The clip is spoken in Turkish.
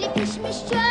pişmiş çöl.